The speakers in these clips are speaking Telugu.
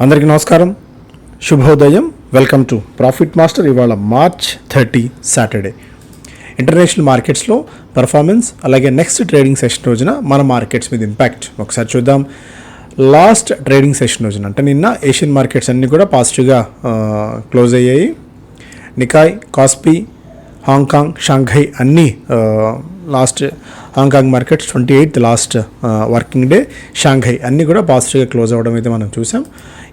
అందరికీ నమస్కారం. శుభోదయం. వెల్కమ్ టు ప్రాఫిట్ మాస్టర్ ఇవాళ మార్చ్ థర్టీ సాటర్డే ఇంటర్నేషనల్ మార్కెట్స్లో పర్ఫార్మెన్స్ అలాగే నెక్స్ట్ ట్రేడింగ్ సెషన్ రోజున మన మార్కెట్స్ మీద ఇంపాక్ట్ ఒకసారి చూద్దాం. లాస్ట్ ట్రేడింగ్ సెషన్ రోజున అంటే నిన్న ఏషియన్ మార్కెట్స్ అన్నీ కూడా పాజిటివ్గా క్లోజ్ అయ్యాయి. Nikkei Kospi Hong Kong Shanghai అన్నీ last Hong Kong markets twenty eighth last working day Shanghai అన్నీ కూడా పాజిటివ్గా క్లోజ్ అవ్వడం అయితే మనం చూసాం.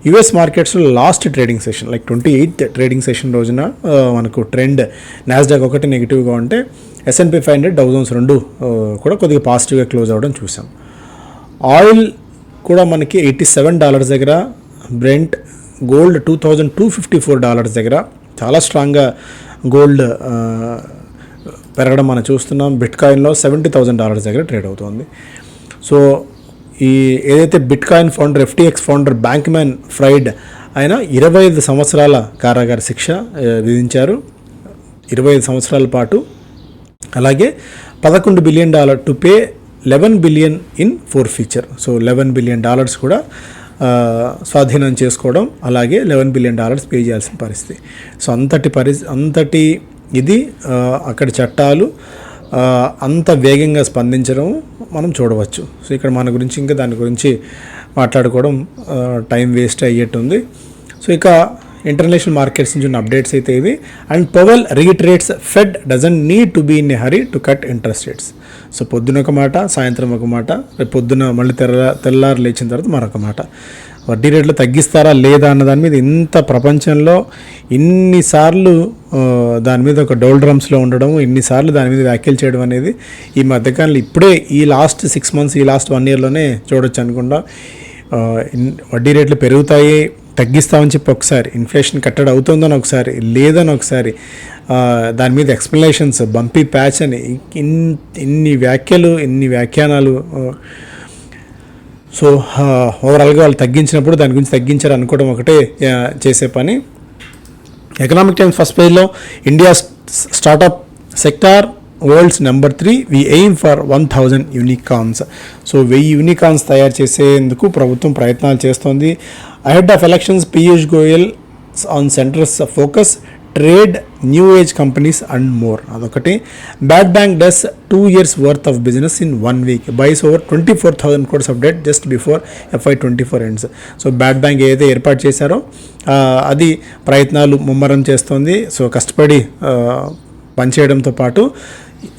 యుఎస్ మార్కెట్స్లో last trading session like twenty eighth trading session రోజున uh, మనకు ట్రెండ్ నాస్డాక్ ఒకటి నెగిటివ్గా ఉంటే S and P five hundred thousands రెండు uh, కూడా కొద్దిగా పాజిటివ్గా క్లోజ్ అవ్వడం చూసాం. ఆయిల్ కూడా మనకి ఎయిటీ సెవెన్ డాలర్స్ దగ్గర Brent gold two thousand two fifty four dollars దగ్గర చాలా స్ట్రాంగ్గా గోల్డ్ పెరగడం మనం చూస్తున్నాం. బిట్ కాయిన్లో సెవెంటీ థౌసండ్ డాలర్స్ దగ్గర ట్రేడ్ అవుతుంది. సో ఈ ఏదైతే bitcoin founder FTX founder Bankman Fried ఆయన ఇరవై ఐదు సంవత్సరాల కారాగార శిక్ష విధించారు. ఇరవై ఐదు సంవత్సరాల పాటు. అలాగే పదకొండు billion dollar to pay eleven billion in forfeiture. So eleven billion dollars కూడా స్వాధీనం చేసుకోవడం అలాగే లెవెన్ బిలియన్ డాలర్స్ పే చేయాల్సిన పరిస్థితి. సో అంతటి పరిస్థితి అంతటి ఇది అక్కడ అక్కడి చట్టాలు అంత వేగంగా స్పందించడం మనం చూడవచ్చు. సో ఇక్కడ మన గురించి ఇంకా దాని గురించి మాట్లాడుకోవడం టైం వేస్ట్ అయ్యేట్టుంది. సో ఇక ఇంటర్నేషనల్ మార్కెట్స్ నుంచి ఉన్న అప్డేట్స్ అయితే ఇవి. And Powell reiterates Fed doesn't need to be in a hurry to cut interest rates. So పొద్దున ఒక మాట సాయంత్రం ఒక మాట రేపు పొద్దున మళ్ళీ తెల్ల తెల్లారు లేచిన తర్వాత మరొక మాట. వడ్డీ రేట్లు తగ్గిస్తారా లేదా అన్న దాని మీద ఇంత ప్రపంచంలో ఇన్నిసార్లు దాని మీద ఒక డోల్ డ్రమ్స్లో ఉండడం ఇన్నిసార్లు దాని మీద వ్యాఖ్యలు చేయడం అనేది ఈ మధ్యకాలంలో ఇప్పుడే ఈ లాస్ట్ సిక్స్ మంత్స్ ఈ లాస్ట్ వన్ ఇయర్లోనే చూడొచ్చు అనుకుంటా. వడ్డీ రేట్లు పెరుగుతాయి తగ్గిస్తామని చెప్పి ఒకసారి ఇన్ఫ్లేషన్ కట్టడి అవుతుందని ఒకసారి లేదని ఒకసారి దాని మీద ఎక్స్ప్లెనేషన్స్ బంపీ ప్యాచ్ అని ఇన్ ఇన్ని వ్యాఖ్యలు ఇన్ని వ్యాఖ్యానాలు సో ఓవరాల్గా వాళ్ళు తగ్గించినప్పుడు దాని గురించి తగ్గించారు అనుకోవడం ఒకటే చేసే పని. ఎకనామిక్ టైమ్స్ ఫస్ట్ పేజ్లో India startup sector world's number three we aim for one thousand unicorns so వెయ్యి యూనికాన్స్ తయారు చేసేందుకు ప్రభుత్వం ప్రయత్నాలు చేస్తోంది. Ahead of elections Piyush Goyal on centres focus trade new age companies and more అదొకటి. Bad bank does two years worth of business in one week buys over twenty four thousand crores of debt just before FY twenty four ends so bad bank ఏదైతే ఏర్పాటు చేశారో అది ప్రయత్నాలు ముమ్మరం చేస్తోంది. సో కష్టపడి పనిచేయడంతో పాటు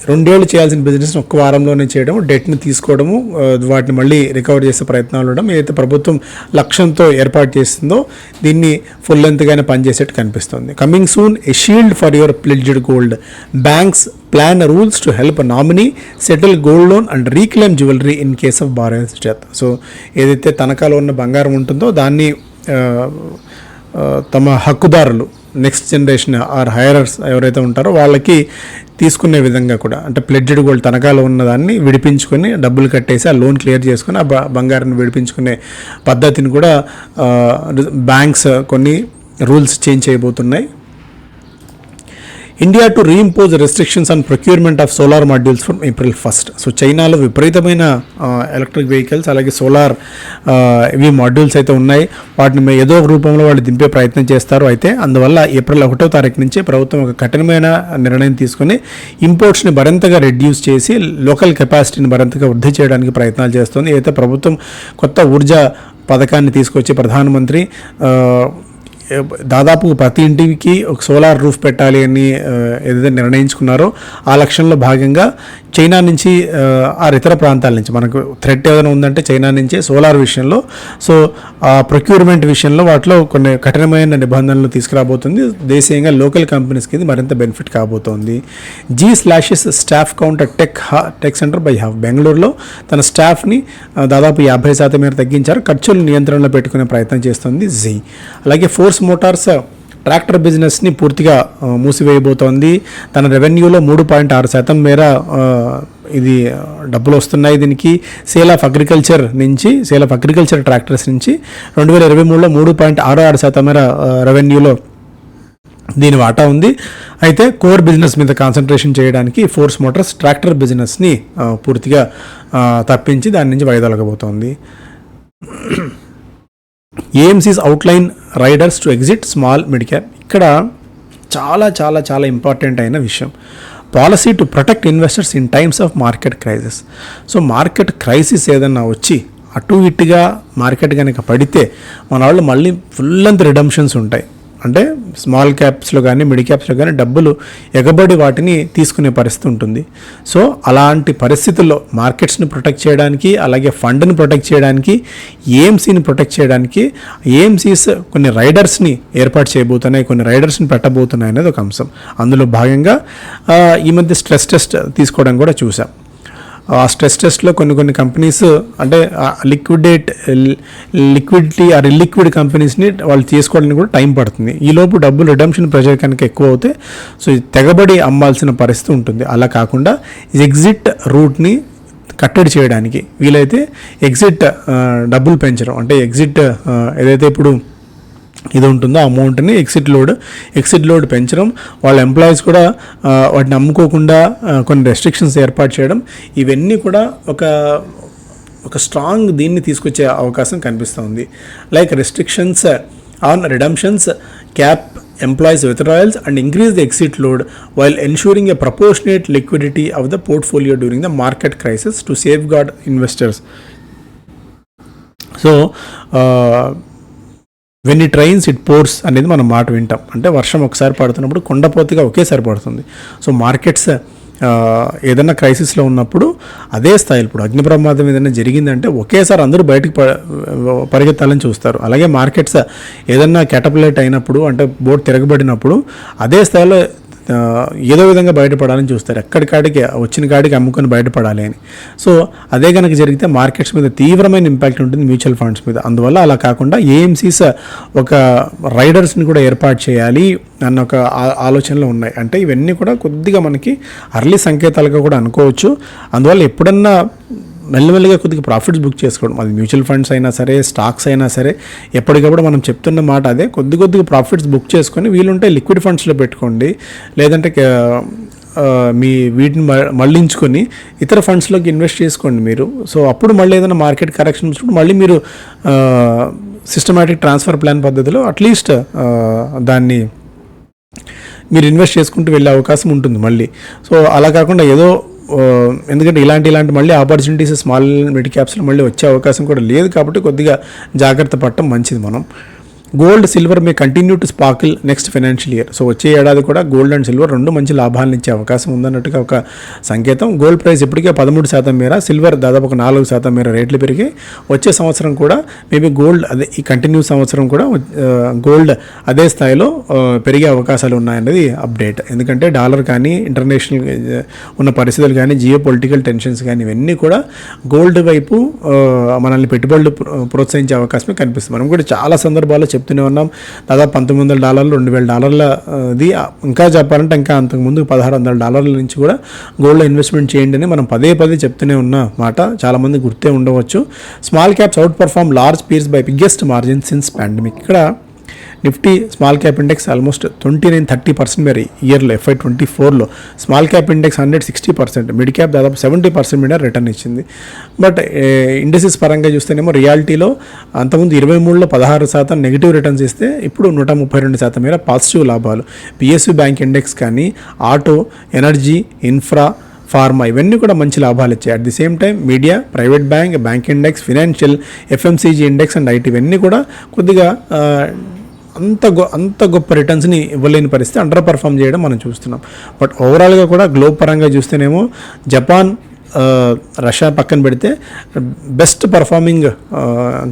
రెండేళ్ళు చేయాల్సిన బిజినెస్ని ఒక్క వారంలోనే చేయడం డెట్ని తీసుకోవడము వాటిని మళ్ళీ రికవర్ చేసే ప్రయత్నాలు ఉండడం ఏదైతే ప్రభుత్వం లక్ష్యంతో ఏర్పాటు చేస్తుందో దీన్ని ఫుల్ లెంత్గానే పనిచేసేట్టు కనిపిస్తుంది. Coming soon a shield for your pledged gold banks plan rules to help nominee settle gold loan and reclaim jewellery in case of borrowers death so ఏదైతే తనఖాలో ఉన్న బంగారం ఉంటుందో దాన్ని తమ హక్కుదారులు నెక్స్ట్ జనరేషన్ ఆర్ హైరర్స్ ఎవరైతే ఉంటారో వాళ్ళకి తీసుకునే విధంగా కూడా అంటే ప్లెడ్జెడ్ గోల్డ్ తనఖాలో ఉన్నదాన్ని విడిపించుకొని డబ్బులు కట్టేసి ఆ లోన్ క్లియర్ చేసుకొని ఆ బంగారాన్ని విడిపించుకునే పద్ధతిని కూడా బ్యాంక్స్ కొన్ని rules change చేయబోతున్నాయి. India to reimpose restrictions on procurement of solar modules from April first so చైనాలో విపరీతమైన ఎలక్ట్రిక్ వెహికల్స్ అలాగే సోలార్ ఇవి మాడ్యూల్స్ అయితే ఉన్నాయి. వాటిని ఏదో ఒక రూపంలో వాళ్ళు దింపే ప్రయత్నం చేస్తారు. అయితే అందువల్ల ఏప్రిల్ ఒకటో తారీఖు నుంచి ప్రభుత్వం ఒక కఠినమైన నిర్ణయం తీసుకొని ఇంపోర్ట్స్ని మరింతగా రెడ్యూస్ చేసి లోకల్ కెపాసిటీని మరింతగా వృద్ధి చేయడానికి ప్రయత్నాలు చేస్తుంది. అయితే ప్రభుత్వం కొత్త ఊర్జా పథకాన్ని తీసుకొచ్చి ప్రధానమంత్రి దాదాపు ప్రతి ఇంటికి ఒక సోలార్ రూఫ్ పెట్టాలి అని ఏదైతే నిర్ణయించుకున్నారో ఆ లక్ష్యంలో భాగంగా చైనా నుంచి ఆ, ఆరు ఇతర ప్రాంతాల నుంచి మనకు థ్రెట్ ఏదైనా ఉందంటే చైనా నుంచే సోలార్ విషయంలో. సో ఆ ప్రొక్యూర్మెంట్ విషయంలో వాటిలో కొన్ని కఠినమైన నిబంధనలు తీసుకురాబోతుంది. దేశీయంగా లోకల్ కంపెనీస్కి ఇది మరింత బెనిఫిట్ కాబోతోంది. Zee slashes staff counter tech హా టెక్ సెంటర్ బై హాఫ్ బెంగళూరులో తన స్టాఫ్ని దాదాపు యాభై శాతం మేర తగ్గించారు. ఖర్చులు నియంత్రణలో పెట్టుకునే ప్రయత్నం చేస్తుంది జీ. అలాగే ఫోర్స్ మోటార్స్ ట్రాక్టర్ బిజినెస్ని పూర్తిగా మూసివేయబోతోంది. తన రెవెన్యూలో మూడు పాయింట్ ఆరు శాతం మేర ఇది డబ్బులు వస్తున్నాయి దీనికి. సేల్ ఆఫ్ అగ్రికల్చర్ నుంచి సేల్ ఆఫ్ అగ్రికల్చర్ ట్రాక్టర్స్ నుంచి రెండు వేల ఇరవై మూడులో మూడు పాయింట్ ఆరు ఆరు శాతం మేర రెవెన్యూలో దీని వాటా ఉంది. అయితే కోర్ బిజినెస్ మీద కాన్సన్ట్రేషన్ చేయడానికి ఫోర్స్ మోటార్స్ ట్రాక్టర్ బిజినెస్ని పూర్తిగా తప్పించి దాని నుంచి వైదొలగబోతోంది AMCs outline riders to exit small mid cap ఇక్కడ చాలా చాలా చాలా ఇంపార్టెంట్ అయిన విషయం. Policy to protect investors in times of market crisis so market crisis ఏదన్నా వచ్చి అటు ఇటుగా మార్కెట్ కనుక పడితే మన వాళ్ళు మళ్ళీ ఫుల్ అంత రిడమ్షన్స్ ఉంటాయి. అంటే స్మాల్ క్యాప్స్లో కానీ మిడ్ క్యాప్స్లో కానీ డబ్బులు ఎగబడి వాటిని తీసుకునే పరిస్థితి ఉంటుంది. సో అలాంటి పరిస్థితుల్లో మార్కెట్స్ని ప్రొటెక్ట్ చేయడానికి అలాగే ఫండ్ని ప్రొటెక్ట్ చేయడానికి ఏఎంసీని ప్రొటెక్ట్ చేయడానికి ఏఎంసీస్ కొన్ని రైడర్స్ని ఏర్పాటు చేయబోతున్నాయి కొన్ని రైడర్స్ని పెట్టబోతున్నాయి అనేది ఒక అంశం. అందులో భాగంగా ఈ మధ్య స్ట్రెస్ టెస్ట్ తీసుకోవడం కూడా చూసాం ఆ స్ట్రెస్ టెస్ట్లో కొన్ని కొన్ని కంపెనీస్ అంటే లిక్విడేట్ లిక్విడిటీ ఆ లిక్విడ్ కంపెనీస్ని వాళ్ళు తీసుకోవడానికి కూడా టైం పడుతుంది. ఈ లోపు డబ్బులు రిడమ్షన్ ప్రెషర్ కనుక ఎక్కువ అవుతే సో తెగబడి అమ్మాల్సిన పరిస్థితి ఉంటుంది. అలా కాకుండా ఎగ్జిట్ రూట్ని కట్టడి చేయడానికి వీలైతే ఎగ్జిట్ డబ్బులు పెంచడం. అంటే ఎగ్జిట్ ఏదైతే ఇప్పుడు ఇది ఉంటుందో అమౌంట్ని ఎక్సిట్ లోడ్ ఎక్సిట్ లోడ్ పెంచడం వాళ్ళ ఎంప్లాయీస్ కూడా వాటిని అమ్ముకోకుండా కొన్ని రెస్ట్రిక్షన్స్ ఏర్పాటు చేయడం ఇవన్నీ కూడా ఒక ఒక స్ట్రాంగ్ దీన్ని తీసుకొచ్చే అవకాశం కనిపిస్తుంది like restrictions on redemptions cap employees withdrawals and increase the exit load while ensuring a proportionate liquidity of the portfolio during the market crisis to safeguard investors so when it rains it pours అనేది మనం మాట వింటాం. అంటే వర్షం ఒకసారి పడుతున్నప్పుడు కొండపోతగా ఒకేసారి పడుతుంది. సో మార్కెట్స్ ఏదైనా క్రైసిస్లో ఉన్నప్పుడు అదే స్థాయిలో ఇప్పుడు అగ్ని ప్రమాదం ఏదైనా జరిగిందంటే ఒకేసారి అందరూ బయటకు ప- పరిగెత్తాలని చూస్తారు. అలాగే మార్కెట్స్ ఏదైనా క్యాటపులేట్ అయినప్పుడు అంటే బోర్డు తిరగబడినప్పుడు అదే స్థాయిలో ఏదో విధంగా బయటపడాలని చూస్తారు. ఎక్కడికాడికి వచ్చిన కాడికి అమ్ముకొని బయటపడాలి అని. సో అదే కనుక జరిగితే మార్కెట్స్ మీద తీవ్రమైన ఇంపాక్ట్ ఉంటుంది మ్యూచువల్ ఫండ్స్ మీద. అందువల్ల అలా కాకుండా ఏఎంసీస్ ఒక రైడర్స్ని కూడా ఏర్పాటు చేయాలి అన్న ఒక ఆలోచనలు ఉన్నాయి. అంటే ఇవన్నీ కూడా కొద్దిగా మనకి అర్లీ సంకేతాలుగా కూడా అనుకోవచ్చు. అందువల్ల ఎప్పుడన్నా మెల్లమెల్లగా కొద్దిగా ప్రాఫిట్స్ బుక్ చేసుకోవడం. అది మ్యూచువల్ ఫండ్స్ అయినా సరే స్టాక్స్ అయినా సరే ఎప్పటికప్పుడు మనం చెప్తున్న మాట అదే. కొద్ది కొద్దిగా ప్రాఫిట్స్ బుక్ చేసుకొని వీలుంటే లిక్విడ్ ఫండ్స్లో పెట్టుకోండి. లేదంటే మీ వీటిని మ- మళ్ళించుకొని ఇతర ఫండ్స్లోకి ఇన్వెస్ట్ చేసుకోండి మీరు. సో అప్పుడు మళ్ళీ ఏదైనా మార్కెట్ కరెక్షన్ వచ్చినప్పుడు మళ్ళీ మీరు సిస్టమేటిక్ ట్రాన్స్ఫర్ ప్లాన్ పద్ధతిలో అట్లీస్ట్ దాన్ని మీరు ఇన్వెస్ట్ చేసుకుంటూ వెళ్ళే అవకాశం ఉంటుంది మళ్ళీ. సో అలా కాకుండా ఏదో ఎందుకంటే ఇలాంటి ఇలాంటి మళ్ళీ ఆపర్చునిటీస్ స్మాల్ మిడ్ క్యాప్స్లో మళ్ళీ వచ్చే అవకాశం కూడా లేదు కాబట్టి కొద్దిగా జాగ్రత్త పడటం మంచిది మనం. Gold silver may continue to sparkle next financial year so వచ్చే ఏడాది కూడా గోల్డ్ అండ్ సిల్వర్ రెండు మంచి లాభాలను ఇచ్చే అవకాశం ఉందన్నట్టుగా ఒక సంకేతం. గోల్డ్ ప్రైస్ ఇప్పటికే పదమూడు శాతం మేర సిల్వర్ దాదాపు ఒక నాలుగు శాతం మేర రేట్లు పెరిగి వచ్చే సంవత్సరం కూడా మేబీ గోల్డ్ అదే ఈ కంటిన్యూ సంవత్సరం కూడా గోల్డ్ అదే స్థాయిలో పెరిగే అవకాశాలు ఉన్నాయన్నది అప్డేట్ ఎందుకంటే డాలర్ కానీ ఇంటర్నేషనల్ ఉన్న పరిస్థితులు కానీ జియో పొలిటికల్ టెన్షన్స్ కానీ ఇవన్నీ కూడా గోల్డ్ వైపు మనల్ని పెట్టుబడులు ప్రో- ప్రోత్సహించే అవకాశమే కనిపిస్తుంది. మనం కూడా చాలా సందర్భాల్లో చెప్తూనే ఉన్నాం. దాదాపు పంతొమ్మిది వందల డాలర్లు రెండు వేల డాలర్ల ఇది ఇంకా చెప్పాలంటే ఇంకా అంతకుముందు పదహారు వందల డాలర్ల నుంచి కూడా గోల్డ్లో ఇన్వెస్ట్మెంట్ చేయండి అని మనం పదే పదే చెప్తూనే ఉన్న మాట. చాలామంది గుర్తే ఉండవచ్చు. Small caps outperform large peers by biggest margin since pandemic ఇక్కడ Nifty small cap index almost twenty nine thirty percent మేర ఇయర్లో ఎఫ్ఐ ట్వంటీ ఫోర్లో. Small cap index hundred sixty percent mid cap దాదాపు సెవెంటీ పర్సెంట్ మీద రిటర్న్ ఇచ్చింది. బట్ ఇండస్ట్రీస్ పరంగా చూస్తేనేమో రియాలిటీలో అంతకుముందు ఇరవై మూడులో పదహారు శాతం నెగిటివ్ రిటర్న్స్ ఇస్తే ఇప్పుడు నూట ముప్పై రెండు శాతం మేర పాజిటివ్ లాభాలు. పిఎస్యు బ్యాంక్ ఇండెక్స్ కానీ ఆటో ఎనర్జీ ఇన్ఫ్రా ఫార్మా ఇవన్నీ కూడా మంచి లాభాలు ఇచ్చాయి. At the same time media private bank bank index financial FMCG index and IT ఇవన్నీ కూడా కొద్దిగా అంత గొ అంత గొప్ప రిటర్న్స్ని ఇవ్వలేని పరిస్థితి అండర్ పర్ఫామ్ చేయడం మనం చూస్తున్నాం. బట్ ఓవరాల్గా కూడా గ్లోబ్ పరంగా చూస్తేనేమో జపాన్ రష్యా పక్కన పెడితే బెస్ట్ పర్ఫార్మింగ్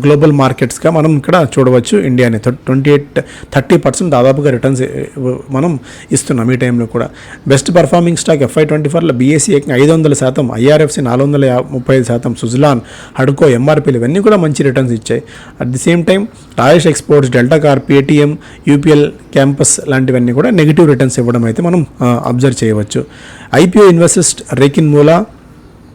గ్లోబల్ మార్కెట్స్గా మనం ఇక్కడ చూడవచ్చు ఇండియాని. ట్వంటీ ఎయిట్ థర్టీ పర్సెంట్ దాదాపుగా రిటర్న్స్ మనం ఇస్తున్నాం ఈ టైంలో కూడా. Best performing stock FY twenty ఫోర్లో బీఎస్సీ ఐదు వందల శాతం ఐఆర్ఎఫ్సి నాలుగు వందల ముప్పై ఐదు శాతం సుజలాన్ హడ్కో ఎంఆర్పీలు ఇవన్నీ కూడా మంచి రిటర్న్స్ ఇచ్చాయి. At the same time Rajesh exports Delta Corp Paytm UPL Campus లాంటివన్నీ కూడా నెగిటివ్ రిటర్న్స్ ఇవ్వడం అయితే మనం అబ్జర్వ్ చేయవచ్చు. ఐపీఓ ఇన్వెస్టర్స్ రేకిన్ మూలా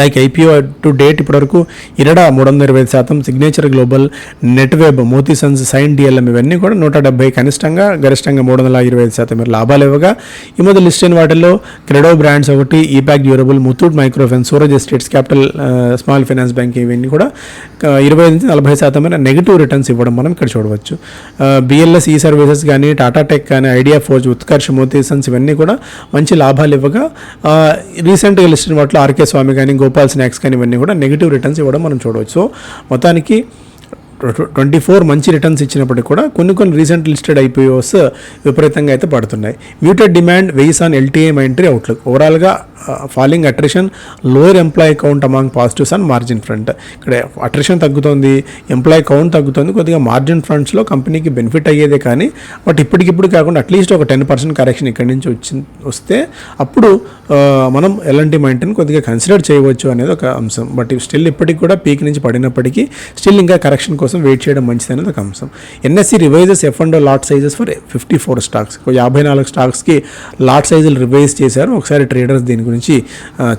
లైక్ ఐపీఓ టు డేట్ ఇప్పటివరకు ఇరడా మూడు వందల ఇరవై శాతం Signature Global Netweb Moti sons Cyient DLM ఇవన్నీ కూడా నూట డెబ్బై కనిష్టంగా గరిష్టంగా మూడు వందల ఇరవై ఐదు శాతం మీరు లాభాలు ఇవ్వగా ఈ మధ్య లిస్ట్ అయిన వాటిల్లో క్రెడో బ్రాండ్స్ ఒకటి EPACK durable Muthoot microfinance Suraj estates capital small finance bank ఇవన్నీ కూడా ఇరవై నుంచి నలభై శాతం నెగిటివ్ రిటర్న్స్ ఇవ్వడం మనం ఇక్కడ చూడవచ్చు. బిఎల్ఎస్ ఈ సర్వీసెస్ కానీ టాటా టెక్ కానీ ideaForge Utkarsh Moti sons ఇవన్నీ కూడా మంచి లాభాలు ఇవ్వగా రీసెంట్గా లిస్ట్ అయిన వాటిలో ఆర్కే స్వామి కానీ గోపాల్ స్నాక్స్ కానీ ఇవన్నీ కూడా నెగిటివ్ రిటర్న్స్ ఇవ్వడం మనం చూడవచ్చు. సో మొత్తానికి ట్వంటీ ఫోర్ మంచి రిటర్న్స్ ఇచ్చినప్పటికీ కూడా కొన్ని కొన్ని రీసెంట్ లిస్టెడ్ ఐపీఓస్ విపరీతంగా అయితే పడుతున్నాయి. Muted demand weighs on LTI Mindtree outlook ఓవరాల్గా falling attrition lower employee count among positives and margin front ఇక్కడ అట్రిషన్ తగ్గుతుంది ఎంప్లాయీ కౌంట్ తగ్గుతుంది కొద్దిగా మార్జిన్ ఫ్రంట్స్లో కంపెనీకి బెనిఫిట్ అయ్యేదే కానీ బట్ ఇప్పటికిప్పుడు కాకుండా అట్లీస్ట్ ఒక టెన్ పర్సెంట్ కరెక్షన్ ఇక్కడి నుంచి వచ్చి వస్తే అప్పుడు మనం ఎలాంటి మైంటైన్ కొద్దిగా కన్సిడర్ చేయవచ్చు అనేది ఒక అంశం. బట్ స్టిల్ ఇప్పటికి కూడా పీక్ నుంచి పడినప్పటికీ స్టిల్ ఇంకా కరెక్షన్ కోసం వెయిట్ చేయడం మంచిది అనేది ఒక అంశం. NSE revises F and lot sizes for fifty four stocks యాభై నాలుగు స్టాక్స్కి లాట్ సైజులు రివైజ్ చేశారు. ఒకసారి ట్రేడర్స్ దీని గురించి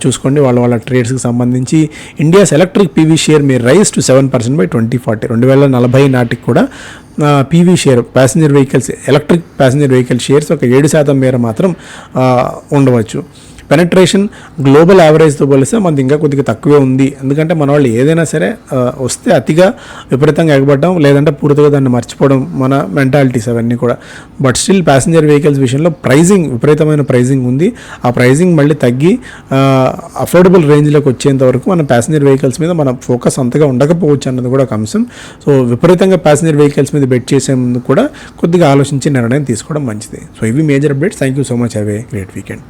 చూసుకోండి. వాళ్ళ వాళ్ళ ట్రేడ్స్కి సంబంధించి India's electric PV share may rise to seven percent by twenty forty రెండు వేల నలభై నాటికి కూడా PV share passenger vehicles electric passenger vehicle shares ఒక ఏడు శాతం మేర మాత్రం ఉండవచ్చు. పెనట్రేషన్ గ్లోబల్ యావరేజ్తో పోలిస్తే మనది ఇంకా కొద్దిగా తక్కువే ఉంది. ఎందుకంటే మన వాళ్ళు ఏదైనా సరే వస్తే అతిగా విపరీతంగా ఎగబడడం లేదంటే పూర్తిగా దాన్ని మర్చిపోవడం మన మెంటాలిటీస్ అవన్నీ కూడా. బట్ స్టిల్ ప్యాసింజర్ వెహికల్స్ విషయంలో ప్రైజింగ్ విపరీతమైన ప్రైజింగ్ ఉంది. ఆ ప్రైజింగ్ మళ్ళీ తగ్గి అఫోర్డబుల్ రేంజ్లోకి వచ్చేంత వరకు మన ప్యాసింజర్ వెహికల్స్ మీద మన ఫోకస్ అంతగా ఉండకపోవచ్చు అన్నది కూడా ఒక అంశం. సో విపరీతంగా ప్యాసింజర్ వెహికల్స్ మీద బెట్ చేసే ముందు కూడా కొద్దిగా ఆలోచించి నిర్ణయం తీసుకోవడం మంచిది. సో ఇవి major updates. Thank you so much. Have a great weekend.